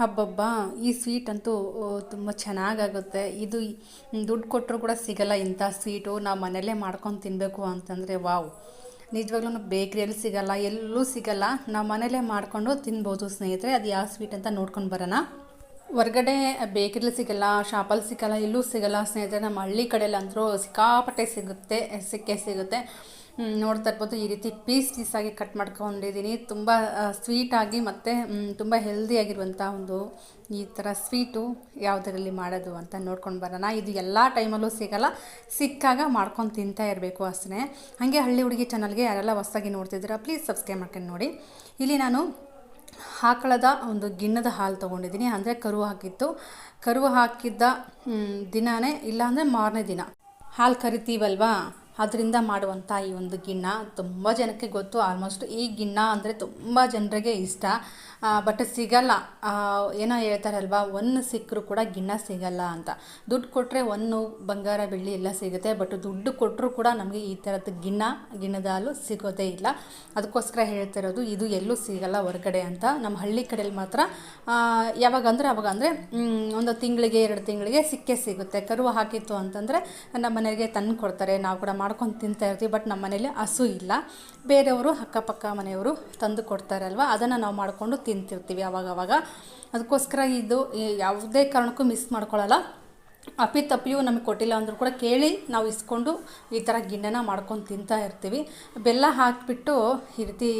ಹಬ್ಬಬ್ಬ, ಈ ಸ್ವೀಟ್ ಅಂತೂ ತುಂಬ ಚೆನ್ನಾಗಾಗುತ್ತೆ. ಇದು ದುಡ್ಡು ಕೊಟ್ಟರು ಕೂಡ ಸಿಗಲ್ಲ ಇಂಥ ಸ್ವೀಟು ನಾವು ಮನೆಯಲ್ಲೇ ಮಾಡ್ಕೊಂಡು ತಿನ್ನಬೇಕು ಅಂತಂದರೆ, ವಾವ್. ನಿಜವಾಗ್ಲೂ ಬೇಕ್ರಿಯಲ್ಲಿ ಸಿಗಲ್ಲ, ಎಲ್ಲೂ ಸಿಗಲ್ಲ. ನಾವು ಮನೆಯಲ್ಲೇ ಮಾಡಿಕೊಂಡು ತಿನ್ಬೋದು ಸ್ನೇಹಿತರೆ. ಅದು ಯಾವ ಸ್ವೀಟ್ ಅಂತ ನೋಡ್ಕೊಂಡು ಬರೋಣ. ಹೊರ್ಗಡೆ ಬೇಕ್ರಿಲಿ ಸಿಗಲ್ಲ ಶಾಪಲ್ಲಿ ಸಿಗಲ್ಲ ಎಲ್ಲೂ ಸಿಗಲ್ಲ ಸ್ನೇಹಿತರೆ. ನಮ್ಮ ಹಳ್ಳಿ ಕಡೆಯಲ್ಲಿ ಅಂದರೂ ಸಿಕ್ಕಾಪಟ್ಟೆ ಸಿಗುತ್ತೆ, ಸಿಕ್ಕೇ ಸಿಗುತ್ತೆ. ನೋಡ್ತಾ ಇರ್ಬೋದು, ಈ ರೀತಿ ಪೀಸ್ ಪೀಸಾಗಿ ಕಟ್ ಮಾಡ್ಕೊಂಡಿದ್ದೀನಿ. ತುಂಬ ಸ್ವೀಟಾಗಿ ಮತ್ತು ತುಂಬ ಹೆಲ್ದಿಯಾಗಿರುವಂಥ ಒಂದು ಈ ಥರ ಸ್ವೀಟು ಯಾವುದರಲ್ಲಿ ಮಾಡೋದು ಅಂತ ನೋಡ್ಕೊಂಡು ಬರೋಣ. ಇದು ಎಲ್ಲ ಟೈಮಲ್ಲೂ ಸಿಗಲ್ಲ, ಸಿಕ್ಕಾಗ ಮಾಡ್ಕೊಂಡು ತಿಂತಾ ಇರಬೇಕು ಅಷ್ಟೇ. ಹಾಗೆ ಹಳ್ಳಿ ಹುಡುಗಿ ಚಾನಲ್ಗೆ ಯಾರೆಲ್ಲ ಹೊಸ್ದಾಗಿ ನೋಡ್ತಿದ್ದೀರಾ ಪ್ಲೀಸ್ ಸಬ್ಸ್ಕ್ರೈಬ್ ಮಾಡ್ಕೊಂಡು ನೋಡಿ. ಇಲ್ಲಿ ನಾನು ಆಕಳದ ಒಂದು ಗಿಣ್ಣದ ಹಾಲು ತೊಗೊಂಡಿದ್ದೀನಿ. ಅಂದರೆ ಕರು ಹಾಕಿತ್ತು ಕರು ಹಾಕಿದ್ದ ದಿನವೇ ಇಲ್ಲಾಂದರೆ ಮಾರನೇ ದಿನ. ಹಾಲು ಕರಿತೀವಲ್ವಾ? ಅದರಿಂದ ಮಾಡುವಂಥ ಈ ಒಂದು ಗಿಣ್ಣ ತುಂಬ ಜನಕ್ಕೆ ಗೊತ್ತು. ಆಲ್ಮೋಸ್ಟ್ ಈ ಗಿಣ್ಣ ಅಂದರೆ ತುಂಬ ಜನರಿಗೆ ಇಷ್ಟ. ಬಟ್ ಸಿಗಲ್ಲ. ಏನೋ ಹೇಳ್ತಾರಲ್ವಾ, ಒಂದು ಸಿಕ್ಕರೂ ಕೂಡ ಗಿಣ್ಣ ಸಿಗಲ್ಲ ಅಂತ. ದುಡ್ಡು ಕೊಟ್ಟರೆ ಒಂದು ಬಂಗಾರ, ಬೆಳ್ಳಿ ಎಲ್ಲ ಸಿಗುತ್ತೆ. ಬಟ್ ದುಡ್ಡು ಕೊಟ್ಟರೂ ಕೂಡ ನಮಗೆ ಈ ಥರದ್ದು ಗಿಣ್ಣ ಗಿಣ್ಣದಾಲು ಸಿಗೋದೇ ಇಲ್ಲ. ಅದಕ್ಕೋಸ್ಕರ ಹೇಳ್ತಿರೋದು, ಇದು ಎಲ್ಲೂ ಸಿಗಲ್ಲ ಹೊರಗಡೆ ಅಂತ. ನಮ್ಮ ಹಳ್ಳಿ ಕಡೆಯಲ್ಲಿ ಮಾತ್ರ ಯಾವಾಗ ಅಂದರೆ ಅವಾಗ ಅಂದರೆ ಒಂದು ತಿಂಗಳಿಗೆ, ಎರಡು ತಿಂಗಳಿಗೆ ಸಿಕ್ಕೇ ಸಿಗುತ್ತೆ. ಕರು ಹಾಕಿತ್ತು ಅಂತಂದರೆ ನಮ್ಮ ಮನೆಗೆ ತಂದು ಕೊಡ್ತಾರೆ ನಾವು ಕೂಡ ಮಾಡ್ಕೊಂಡು ತಿಂತಾ ಇರ್ತೀವಿ ಬಟ್ ನಮ್ಮ ಮನೇಲಿ ಹಸು ಇಲ್ಲ. ಬೇರೆಯವರು ಅಕ್ಕಪಕ್ಕ ಮನೆಯವರು ತಂದು ಕೊಡ್ತಾರಲ್ವ ಅದನ್ನು ನಾವು ಮಾಡಿಕೊಂಡು ತಿಂತಿರ್ತೀವಿ ಅವಾಗವಾಗ. ಅವಾಗ ಅದಕ್ಕೋಸ್ಕರ ಇದು ಯಾವುದೇ ಕಾರಣಕ್ಕೂ ಮಿಸ್ ಮಾಡ್ಕೊಳ್ಳಲ್ಲ ಅಪ್ಪಿ ತಪ್ಪಿಯೂ ನಮಗೆ ಕೊಟ್ಟಿಲ್ಲ ಅಂದರೂ ಕೂಡ ಕೇಳಿ ನಾವು ಇಸ್ಕೊಂಡು ಈ ಥರ ಗಿಣ್ಣನ ಮಾಡ್ಕೊಂಡು ತಿಂತಾ ಇರ್ತೀವಿ. ಬೆಲ್ಲ ಹಾಕಿಬಿಟ್ಟು ಈ ರೀತಿ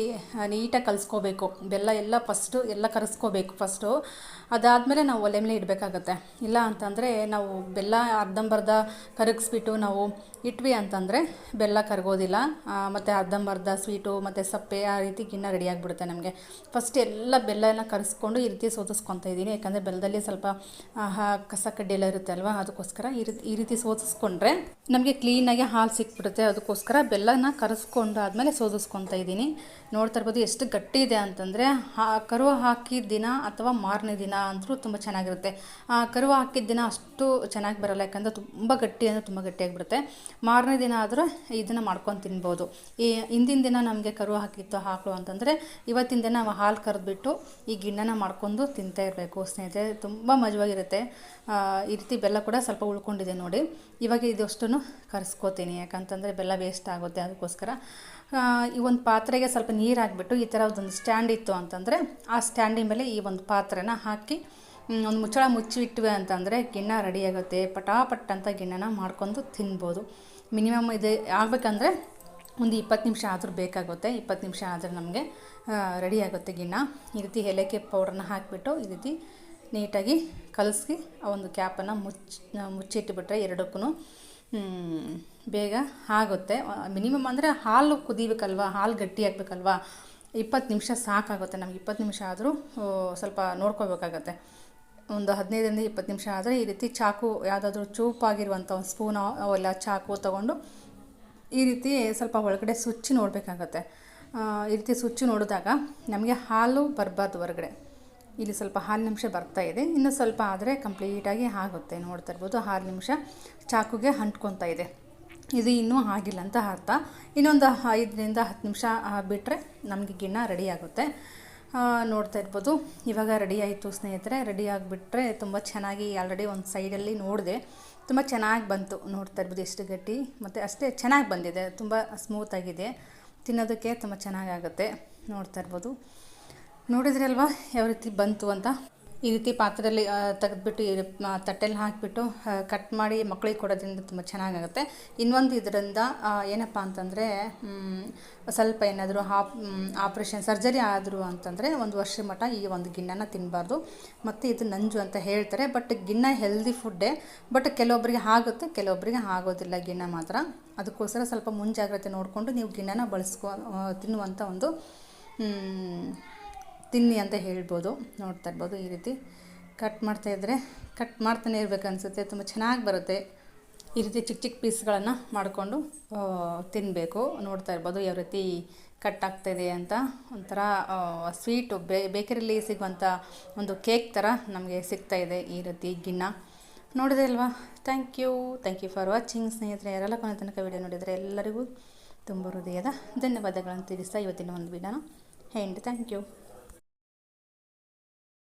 ನೀಟಾಗಿ ಕಲಿಸ್ಕೋಬೇಕು. ಬೆಲ್ಲ ಎಲ್ಲ ಫಸ್ಟು ಎಲ್ಲ ಕರೆಸ್ಕೋಬೇಕು ಫಸ್ಟು ಅದಾದಮೇಲೆ ನಾವು ಒಲೆ ಮೇಲೆ ಇಡಬೇಕಾಗತ್ತೆ. ಇಲ್ಲ ಅಂತಂದರೆ ನಾವು ಬೆಲ್ಲ ಅರ್ಧಂಬರ್ಧ ಕರಗಿಸ್ಬಿಟ್ಟು ನಾವು ಇಟ್ವಿ ಅಂತಂದರೆ ಬೆಲ್ಲ ಕರಗೋದಿಲ್ಲ. ಮತ್ತು ಅರ್ಧಂಬರ್ಧ ಸ್ವೀಟು, ಮತ್ತು ಸಪ್ಪೆ ಆ ರೀತಿ ಗಿಣ್ಣ ರೆಡಿ ಆಗಿಬಿಡುತ್ತೆ ನಮಗೆ. ಫಸ್ಟ್ ಎಲ್ಲ ಬೆಲ್ಲ ಎಲ್ಲ ಕರೆಸ್ಕೊಂಡು ಈ ರೀತಿ ಸೋದಿಸ್ಕೊತಾ ಇದ್ದೀನಿ. ಯಾಕಂದರೆ ಬೆಲ್ಲದಲ್ಲಿ ಸ್ವಲ್ಪ ಕಸ ಕಡ್ಡಿ ಎಲ್ಲ ಇರುತ್ತೆ ಅಲ್ವಾ ಅದಕ್ಕೋಸ್ಕರ ಈ ರೀತಿ ಈ ರೀತಿ ಸೋದಿಸ್ಕೊಂಡ್ರೆ ನಮಗೆ ಕ್ಲೀನಾಗಿ ಹಾಲು ಸಿಕ್ಬಿಡುತ್ತೆ. ಅದಕ್ಕೋಸ್ಕರ ಬೆಲ್ಲನ ಕರೆಸ್ಕೊಂಡು ಆದಮೇಲೆ ಸೋದಿಸ್ಕೊತಾ ಇದ್ದೀನಿ. ನೋಡ್ತಾ ಇರ್ಬೋದು ಎಷ್ಟು ಗಟ್ಟಿ ಇದೆ ಅಂತಂದರೆ ಹಾ ಕರು ಹಾಕಿದ ದಿನ ಅಥವಾ ಮಾರನೇ ದಿನ ಅಂತೂ ತುಂಬ ಚೆನ್ನಾಗಿರುತ್ತೆ. ಆ ಕರು ಹಾಕಿದ ದಿನ ಅಷ್ಟು ಚೆನ್ನಾಗಿ ಬರಲ್ಲ, ಯಾಕಂದರೆ ತುಂಬ ಗಟ್ಟಿ ಅಂದರೆ ತುಂಬ ಗಟ್ಟಿಯಾಗಿಬಿಡುತ್ತೆ ಮಾರನೇ ದಿನ ಆದರೂ ಇದನ್ನು ಮಾಡ್ಕೊಂಡು ತಿನ್ಬೋದು. ಈ ಹಿಂದಿನ ದಿನ ನಮಗೆ ಕರು ಹಾಕಿತ್ತು ಹಾಕಲು ಅಂತಂದರೆ, ಇವತ್ತಿನ ದಿನ ನಾವು ಹಾಲು ಕರೆದ್ಬಿಟ್ಟು ಈ ಗಿಣ್ಣನ ಮಾಡ್ಕೊಂಡು ತಿಂತಾ ಇರಬೇಕು. ಸ್ನೇಹಿತರೆ, ತುಂಬ ಮಜವಾಗಿರುತ್ತೆ. ಈ ರೀತಿ ಬೆಲ್ಲ ಕೂಡ ಸ್ವಲ್ಪ ಉಳ್ಕೊಂಡಿದೆ ನೋಡಿ. ಇವಾಗ ಇದಷ್ಟನ್ನು ಕರೆಸ್ಕೋತೀನಿ. ಯಾಕಂತಂದರೆ ಬೆಲ್ಲ ವೇಸ್ಟ್ ಆಗುತ್ತೆ ಅದಕ್ಕೋಸ್ಕರ. ಈ ಒಂದು ಪಾತ್ರೆಗೆ ಸ್ವಲ್ಪ ನೀರು ಹಾಕ್ಬಿಟ್ಟು ಈ ಥರ ಒಂದು ಸ್ಟ್ಯಾಂಡ್ ಇತ್ತು ಅಂತಂದರೆ ಆ ಸ್ಟ್ಯಾಂಡಿನ ಮೇಲೆ ಈ ಒಂದು ಪಾತ್ರೆನ ಹಾಕಿ ಒಂದು ಮುಚ್ಚಳ ಮುಚ್ಚಿಟ್ವಿ ಅಂತಂದರೆ ಗಿಣ್ಣ ರೆಡಿ ಆಗುತ್ತೆ. ಪಟಾಪಟ್ ಅಂತ ಗಿಣ್ಣನ ಮಾಡ್ಕೊಂಡು ತಿನ್ಬೋದು. ಮಿನಿಮಮ್ ಇದು, ಆಗಬೇಕಂದ್ರೆ ಒಂದು ಇಪ್ಪತ್ತು ನಿಮಿಷ ಆದರೂ ಬೇಕಾಗುತ್ತೆ. ಇಪ್ಪತ್ತು ನಿಮಿಷ ಆದರೆ ನಮಗೆ ರೆಡಿ ಆಗುತ್ತೆ ಗಿಣ್ಣ. ಈ ರೀತಿ ಏಲಕ್ಕಿ ಪೌಡ್ರನ್ನ ಹಾಕಿಬಿಟ್ಟು ಈ ರೀತಿ ನೀಟಾಗಿ ಕಲಸಿ ಆ ಒಂದು ಕ್ಯಾಪನ್ನು ಮುಚ್ಚಿ ಮುಚ್ಚಿಟ್ಟುಬಿಟ್ರೆ ಎರಡಕ್ಕೂ ಬೇಗ ಆಗುತ್ತೆ. ಮಿನಿಮಮ್ ಅಂದರೆ ಹಾಲು ಕುದಿಬೇಕಲ್ವ, ಹಾಲು ಗಟ್ಟಿ ಆಗಬೇಕಲ್ವ? ಇಪ್ಪತ್ತು ನಿಮಿಷ ಸಾಕಾಗುತ್ತೆ. ನಮ್ಗೆ ಇಪ್ಪತ್ತು ನಿಮಿಷ ಆದರೂ ಸ್ವಲ್ಪ ನೋಡ್ಕೋಬೇಕಾಗತ್ತೆ ಒಂದು ಹದಿನೈದರಿಂದ ಇಪ್ಪತ್ತು ನಿಮಿಷ ಆದರೆ ಈ ರೀತಿ ಚಾಕು ಯಾವುದಾದ್ರೂ ಚೂಪಾಗಿರುವಂಥ ಒಂದು ಸ್ಪೂನ್ ಅವೆಲ್ಲ ಚಾಕು ತೊಗೊಂಡು ಈ ರೀತಿ ಸ್ವಲ್ಪ ಒಳಗಡೆ ಸುಚ್ಚಿ ನೋಡಬೇಕಾಗತ್ತೆ. ಈ ರೀತಿ ಸುಚ್ಚಿ ನೋಡಿದಾಗ ನಮಗೆ ಹಾಲು ಬರಬಾರ್ದು ಹೊರಗಡೆ. ಇಲ್ಲಿ ಸ್ವಲ್ಪ ಹಾಲು ನಿಮಿಷ ಬರ್ತಾ ಇದೆ. ಇನ್ನು ಸ್ವಲ್ಪ ಆದರೆ ಕಂಪ್ಲೀಟಾಗಿ ಆಗುತ್ತೆ. ನೋಡ್ತಾ ಇರ್ಬೋದು ನಿಮಿಷ ಚಾಕುಗೆ ಅಂಟ್ಕೊತಾ ಇದೆ. ಇದು ಇನ್ನೂ ಆಗಿಲ್ಲ ಅಂತ ಅರ್ಥ. ಇನ್ನೊಂದು ಐದರಿಂದ ಹತ್ತು ನಿಮಿಷ ಬಿಟ್ಟರೆ ನಮಗೆ ಗಿಣ್ಣ ರೆಡಿ ಆಗುತ್ತೆ. ನೋಡ್ತಾ ಇರ್ಬೋದು. ಇವಾಗ ರೆಡಿ ಆಯಿತು ಸ್ನೇಹಿತರೆ. ರೆಡಿ ಆಗಿಬಿಟ್ರೆ ತುಂಬ ಚೆನ್ನಾಗಿ ಆಲ್ರೆಡಿ ಒಂದು ಸೈಡಲ್ಲಿ ನೋಡಿದೆ. ತುಂಬ ಚೆನ್ನಾಗಿ ಬಂತು. ನೋಡ್ತಾ ಇರ್ಬೋದು ಎಷ್ಟು ಗಟ್ಟಿ. ಮತ್ತು ಅಷ್ಟೇ ಚೆನ್ನಾಗಿ ಬಂದಿದೆ. ತುಂಬ ಸ್ಮೂತಾಗಿದೆ ತಿನ್ನೋದಕ್ಕೆ ತುಂಬ ಚೆನ್ನಾಗಾಗುತ್ತೆ ನೋಡ್ತಾ ಇರ್ಬೋದು. ನೋಡಿದ್ರಿ ಅಲ್ವಾ ಯಾವ ರೀತಿ ಬಂತು ಅಂತ? ಈ ರೀತಿ ಪಾತ್ರೆಯಲ್ಲಿ ತೆಗೆದ್ಬಿಟ್ಟು ತಟ್ಟೆಲಿ ಹಾಕಿಬಿಟ್ಟು ಕಟ್ ಮಾಡಿ ಮಕ್ಕಳಿಗೆ ಕೊಡೋದ್ರಿಂದ ತುಂಬ ಚೆನ್ನಾಗಾಗುತ್ತೆ. ಇನ್ನೊಂದು ಇದರಿಂದ ಏನಪ್ಪ ಅಂತಂದರೆ ಸ್ವಲ್ಪ ಏನಾದರೂ ಹಾಪ್ ಆಪ್ರೇಷನ್, ಸರ್ಜರಿ ಆದರೂ ಅಂತಂದರೆ ಒಂದು ವರ್ಷ ಮಟ್ಟ ಈ ಒಂದು ಗಿಣ್ಣನ ತಿನ್ನಬಾರ್ದು ಮತ್ತು ಇದು ನಂಜು ಅಂತ ಹೇಳ್ತಾರೆ, ಬಟ್ ಗಿಣ್ಣ ಹೆಲ್ದಿ ಫುಡ್ಡೇ ಬಟ್ ಕೆಲವೊಬ್ಬರಿಗೆ ಆಗುತ್ತೆ ಕೆಲವೊಬ್ಬರಿಗೆ ಆಗೋದಿಲ್ಲ ಗಿಣ್ಣ ಮಾತ್ರ. ಅದಕ್ಕೋಸ್ಕರ ಸ್ವಲ್ಪ ಮುಂಜಾಗ್ರತೆ ನೋಡಿಕೊಂಡು ನೀವು ಗಿಣ್ಣನ ಬಳಸ್ಕೊ ತಿನ್ನುವಂಥ ಒಂದು ತಿನ್ನಿ ಅಂತ ಹೇಳ್ಬೋದು, ನೋಡ್ತಾ ಇರ್ಬೋದು ಈ ರೀತಿ. ಕಟ್ ಮಾಡ್ತಾಯಿದ್ರೆ ಕಟ್ ಮಾಡ್ತಾನೆ ಇರಬೇಕು ಅನಿಸುತ್ತೆ. ತುಂಬ ಚೆನ್ನಾಗಿ ಬರುತ್ತೆ ಈ ರೀತಿ ಚಿಕ್ಕ ಚಿಕ್ಕ ಪೀಸ್ಗಳನ್ನು ಮಾಡಿಕೊಂಡು ತಿನ್ನಬೇಕು ನೋಡ್ತಾ ಇರ್ಬೋದು ಯಾವ ರೀತಿ ಕಟ್ ಆಗ್ತಾಯಿದೆ ಅಂತ. ಒಂಥರ ಸ್ವೀಟು ಬೇಕರಿಲಿ ಸಿಗುವಂಥ ಒಂದು ಕೇಕ್ ಥರ ನಮಗೆ ಸಿಗ್ತಾ ಇದೆ ಈ ರೀತಿ ಗಿಣ್ಣ. ನೋಡಿದೆ ಅಲ್ವಾ? Thank you thank you for watching ಸ್ನೇಹಿತರೆ, ಯಾರೆಲ್ಲ ಕೊನೆ ತನಕ ವಿಡಿಯೋ ನೋಡಿದರೆ ಎಲ್ಲರಿಗೂ ತುಂಬ ಹೃದಯದ ಧನ್ಯವಾದಗಳನ್ನು ತಿಳಿಸ್ತಾ ಇವತ್ತಿನ ಒಂದು ವಿಡಿಯೋನ ಹೆಂಡ್ ಥ್ಯಾಂಕ್ ಯು